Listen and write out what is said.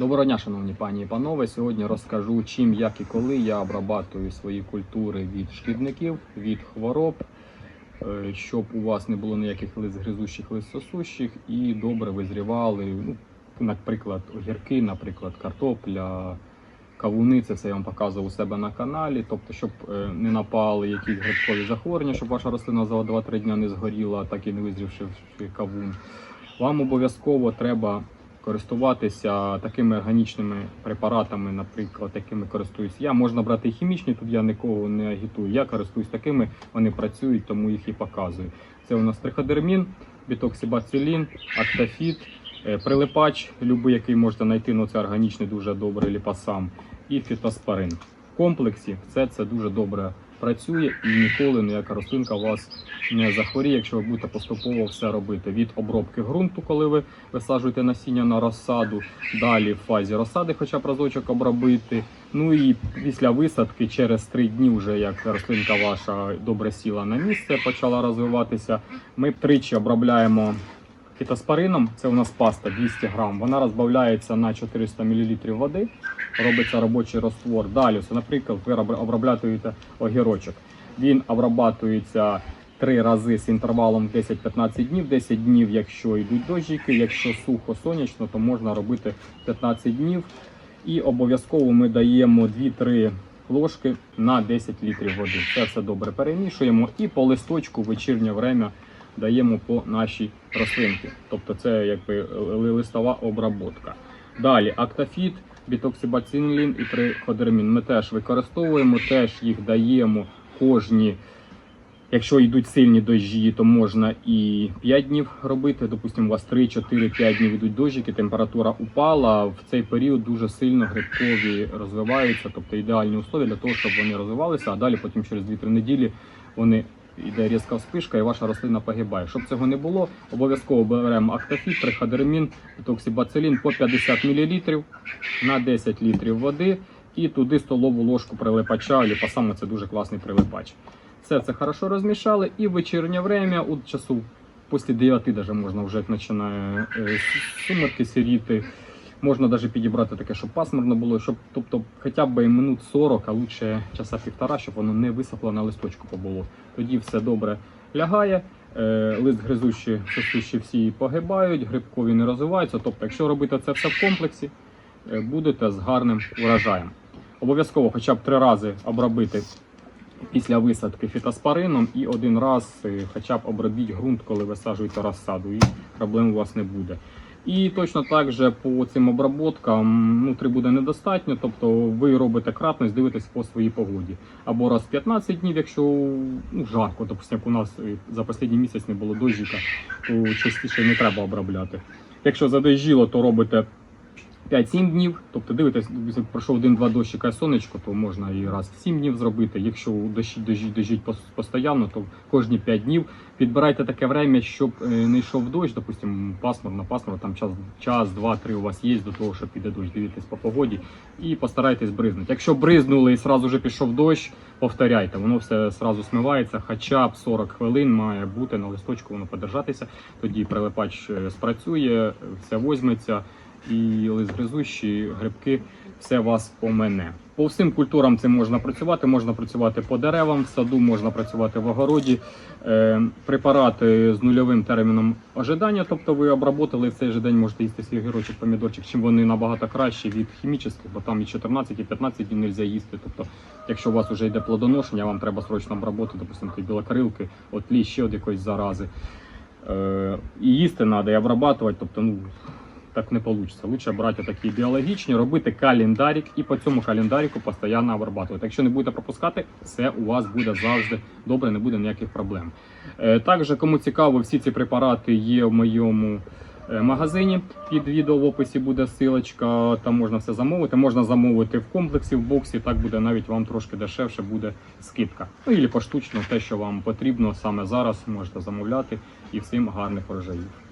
Доброго дня, шановні пані і панове. Сьогодні розкажу, чим, як і коли я обрабатую свої культури від шкідників, від хвороб, е, щоб у вас не було ніяких листгризущих, листосущих і добре визрівали, ну, наприклад, огірки, наприклад, картопля, кавуни. Це все я вам показував у себе на каналі. Тобто, щоб е, не напали якісь грибкові захворювання, щоб ваша рослина за 2-3 дні не згоріла, так і не визрівши кавун. Вам обов'язково треба користуватися такими органічними препаратами, наприклад, якими користуюсь я. Можна брати і хімічні, тут я нікого не агітую. Я користуюсь такими, вони працюють, тому їх і показую. Це у нас триходермін, бітоксибацилін, актафіт, е, прилипач, любий, який можете знайти, ну це органічний, дуже добрий ліпасам, і фітоспорин. В комплексі все це дуже добре працює і ніколи ніяка рослинка у вас не захворіє, якщо ви будете поступово все робити. Від обробки ґрунту, коли ви висаджуєте насіння на розсаду, далі в фазі розсади, хоча б разочок обробити. Ну і після висадки, через три дні, вже як рослинка ваша добре сіла на місце, почала розвиватися. Ми тричі обробляємо фітоспорином. Це у нас паста 200 грам. Вона розбавляється на 400 мл води. Робиться робочий розтвор. Далі, наприклад, ви обробляєте огірочок. Він обрабатується три рази з інтервалом 10-15 днів. 10 днів, якщо йдуть дощики, якщо сухо сонячно, то можна робити 15 днів. І обов'язково ми даємо 2-3 ложки на 10 літрів води. Це все добре перемішуємо і по листочку в вечірнє время даємо по нашій рослинці. Тобто це якби листова обработка. Далі актафіт, бітоксибацилін і триходермін. Ми теж використовуємо, теж їх даємо кожні. Якщо йдуть сильні дощі, то можна і 5 днів робити. Допустимо, у вас 3, 4, 5 днів йдуть дощики, температура упала. В цей період дуже сильно грибкові розвиваються, тобто ідеальні условия для того, щоб вони розвивалися, а далі потім через 2-3 неділі вони йде різка вспишка і ваша рослина погибає. Щоб цього не було, обов'язково беремо актофіт, триходермін, токсибацилін по 50 мл на 10 літрів води і туди столову ложку прилипача, ліпасами це дуже класний прилипач. Все це хорошо розмішали і в вечірнє время, у часу після 9 даже можна вже починає е, сумерки сіріти. Можна навіть підібрати таке, щоб пасмурно було, щоб тобто хоча б минут 40, а лучше часа півтора, щоб воно не висохло на листочку побуло. Тоді все добре лягає. е, Лист гризущі, сосущі всі погибають, грибкові не розвиваються. Тобто, якщо робити це все в комплексі, е, будете з гарним урожаєм. Обов'язково хоча б три рази обробити після висадки фітоспорином і один раз е, хоча б обробіть ґрунт, коли висаджуєте розсаду, і проблем у вас не буде. І точно так же по цим обработкам внутрі буде недостатньо, тобто ви робите кратність, дивитесь по своїй погоді. Або раз в 15 днів, якщо ну, жарко, допустим, як у нас е, за останній місяць не було дождіка, то частіше не треба обробляти. Якщо задощило, то робите 5-7 днів, тобто дивитесь, пройшов один-два дощика сонечко, то можна і раз в 7 днів зробити. Якщо дощить, дощить пос- постійно, то кожні 5 днів. Підбирайте таке время, щоб е, не йшов дощ, допустимо, пасмурно, пасмурно, там час, час, два-три у вас є до того, що піде дощ, дивитесь по погоді. І постарайтесь бризнути. Якщо бризнули і сразу вже пішов дощ, повторяйте, воно все сразу смивається, хоча б 40 хвилин має бути на листочку, воно подержатися, тоді прилипач е, спрацює, все возьметься і лист гризущі, грибки, все вас помене. По всім культурам цим можна працювати. Можна працювати по деревам, в саду можна працювати в огороді. Е, препарати з нульовим терміном ожидання, тобто ви обработали в цей же день, можете їсти свій огірочок, помідорчик, чим вони набагато кращі від хімічних, бо там і 14, і 15 днів не можна їсти. Тобто, якщо у вас вже йде плодоношення, вам треба срочно обработати, допустимо, білокрилки, от лі ще від якоїсь зарази. Е, і їсти треба, і обрабатувати, тобто, ну, так не вийде. Лучше брати такі біологічні, робити календарик і по цьому календарику постійно обрабатувати. Якщо не будете пропускати, все у вас буде завжди добре, не буде ніяких проблем. Е, Також, кому цікаво, всі ці препарати є в моєму е, магазині. Під відео в описі буде ссылочка, там можна все замовити. Можна замовити в комплексі, в боксі, так буде навіть вам трошки дешевше буде скидка. Ну і поштучно те, що вам потрібно саме зараз, можете замовляти і всім гарних врожаїв.